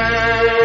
Yeah.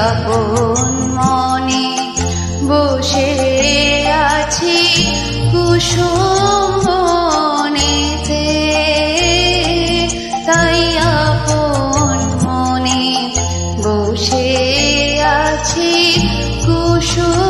আপন মনে বসে আছি কুসুম বনেতে। তাই আপন মনে বসে আছি কুসুম